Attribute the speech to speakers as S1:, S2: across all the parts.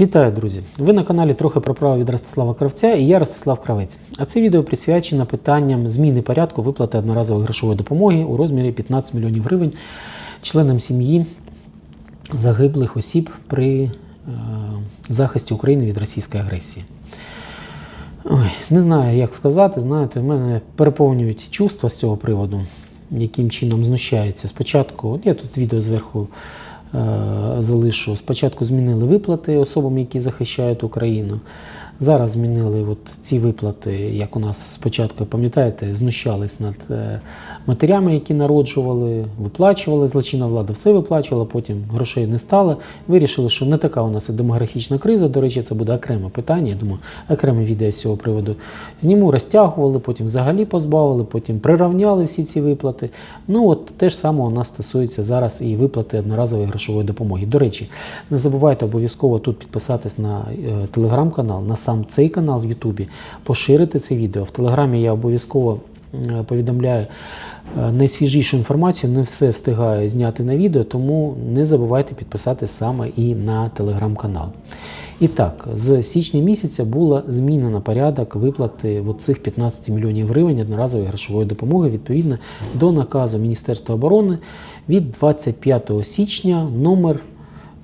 S1: Вітаю, друзі! Ви на каналі трохи про право від Ростислава Кравця і я Ростислав Кравець. А це відео присвячено питанням зміни порядку виплати одноразової грошової допомоги у розмірі 15 мільйонів гривень членам сім'ї загиблих осіб при е, захисті України від російської агресії. Ой, не знаю, як сказати. Знаєте, в мене переповнюють чувства з цього приводу, яким чином знущаються. Спочатку, я тут відео зверху залишу. Спочатку змінили виплати особам, які захищають Україну. Зараз змінили от ці виплати, як у нас спочатку, пам'ятаєте, знущались над е, матерями, які народжували, виплачували, злочинна влада все виплачувала, потім грошей не стало. Вирішили, що не така у нас і демографічна криза. До речі, це буде окреме питання. Я думаю, окреме відео з цього приводу зніму, розтягували, потім взагалі позбавили, потім приравняли всі ці виплати. Ну от те ж саме у нас стосується зараз і виплати одноразової грошової допомоги. До речі, не забувайте обов'язково тут підписатись на е, телеграм-канал, на сам цей канал в Ютубі, поширити це відео. В Телеграмі я обов'язково е, повідомляю е, найсвіжішу інформацію, не все встигаю зняти на відео, тому не забувайте підписатись саме і на телеграм-канал. І так, з січня місяця була змінена порядок виплати цих 15 мільйонів гривень одноразової грошової допомоги відповідно до наказу Міністерства оборони від 25 січня номер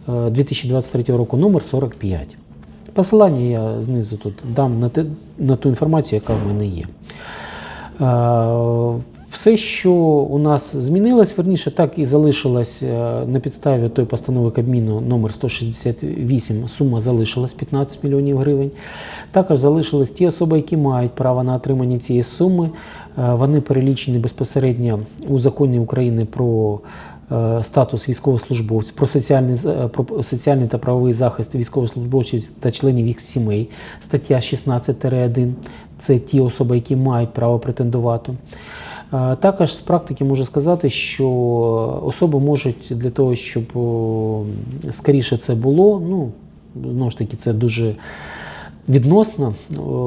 S1: е, 2023 року номер 45. Посилання я знизу тут дам на, те, на ту інформацію, яка в мене є. Е, Все, що у нас змінилось, верніше, так і залишилось е, на підставі тої постанови Кабміну номер 168 сума залишилась 15 мільйонів гривень. Також залишились ті особи, які мають право на отримання цієї суми. Е, Вони перелічені безпосередньо у законі України про статус військовослужбовців, про соціальний, е, про соціальний та правовий захист військовослужбовців та членів їх сімей, стаття 16-1. Це ті особи, які мають право претендувати. Е, Також з практики можу сказати, що особи можуть для того, щоб скоріше це було, ну, знову ж таки, це дуже відносно.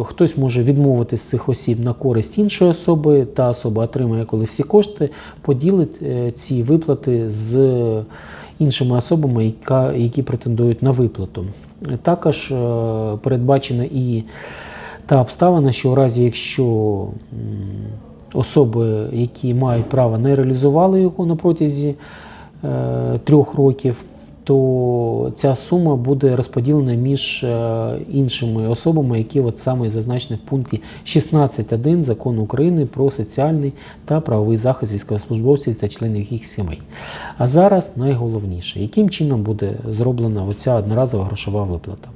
S1: Хтось може відмовитись з цих осіб на користь іншої особи, та особа отримає, коли всі кошти, поділить е, ці виплати з іншими особами, які претендують на виплату. Також е, передбачена і та обставина, що у разі, якщо особи, які мають право, не реалізували його на протязі е, трьох років, то ця сума буде розподілена між е, іншими особами, які от саме зазначені в пункті 16.1 закону України про соціальний та правовий захист військовослужбовців та членів їх сімей. А зараз найголовніше, яким чином буде зроблена оця одноразова грошова виплата.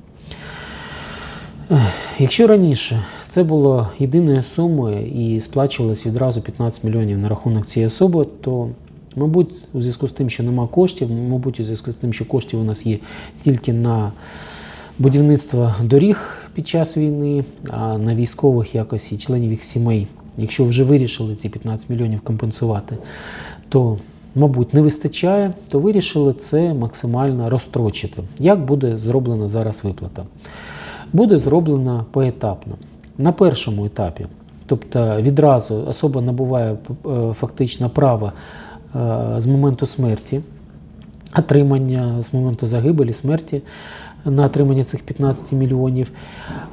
S1: Якщо раніше це було єдиною сумою і сплачувалось відразу 15 мільйонів на рахунок цієї особи, то, мабуть, у зв'язку з тим, що нема коштів, мабуть, у зв'язку з тим, що коштів у нас є тільки на будівництво доріг під час війни, а на військових якось і членів їх сімей, якщо вже вирішили ці 15 мільйонів компенсувати, то Мабуть, не вистачає, то вирішили це максимально розстрочити. Як буде зроблена зараз виплата? буде зроблена поетапно. На першому етапі, тобто відразу особа набуває е, фактично право е, з моменту смерті, отримання з моменту загибелі, смерті на отримання цих 15 мільйонів.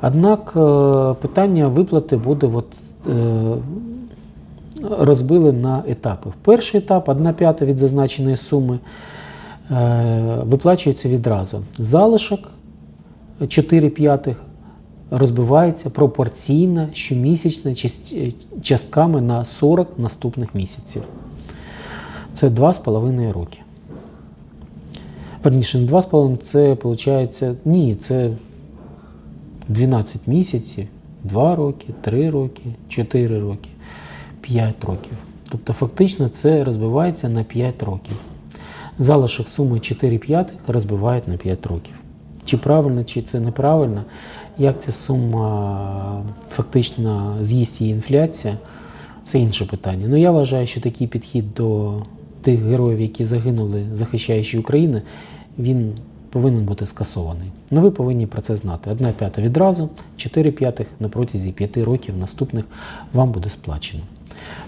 S1: Однак е, питання виплати буде от, е, розбили на етапи. Перший етап, 1 п'ята від зазначеної суми, е, виплачується відразу. Залишок 4 п'ятих розбивається пропорційно щомісячно частками на 40 наступних місяців. Це 2,5 роки. Верніше, не 2,5, це виходить, ні, це 12 місяців, 2 роки, 3 роки, 4 роки, 5 років. Тобто фактично це розбивається на 5 років. Залишок суми 4 п'ятих розбивають на 5 років. Чи правильно, чи це неправильно, як ця сума фактично з'їсть її інфляція, це інше питання. Ну я вважаю, що такий підхід до тих героїв, які загинули, захищаючи Україну, він повинен бути скасований. Ну ви повинні про це знати. Одна п'ята відразу, чотири п'ятих на протязі п'яти років наступних вам буде сплачено.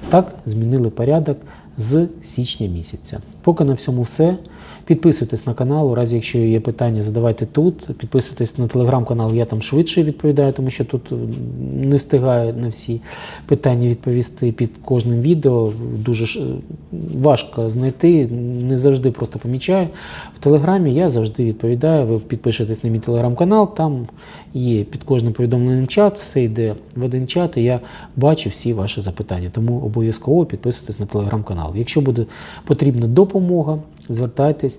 S1: Так змінили порядок з січня місяця. Поки на всьому все. Підписуйтесь на канал. У разі, якщо є питання, задавайте тут. Підписуйтесь на телеграм-канал, я там швидше відповідаю, тому що тут не встигаю на всі питання відповісти під кожним відео. Дуже е, важко знайти, не завжди просто помічаю. В телеграмі я завжди відповідаю. Ви підпишетесь на мій телеграм-канал, там є під кожним повідомленням чат, все йде в один чат, і я бачу всі ваші запитання. Тому обов'язково підписуйтесь на телеграм-канал. Якщо буде потрібна допомога, звертайтесь.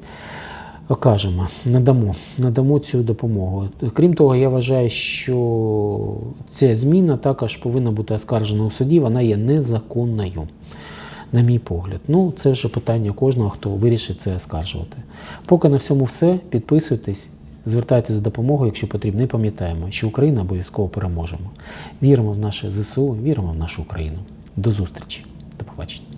S1: Окажемо, надамо, надамо цю допомогу. Крім того, я вважаю, що ця зміна також повинна бути оскаржена у суді, вона є незаконною, на мій погляд. Ну, це вже питання кожного, хто вирішить це оскаржувати. Поки на всьому все, підписуйтесь, звертайтеся за допомогою, якщо потрібно, і пам'ятаємо, що Україна обов'язково переможемо. Віримо в наше ЗСУ, віримо в нашу Україну. До зустрічі, до побачення.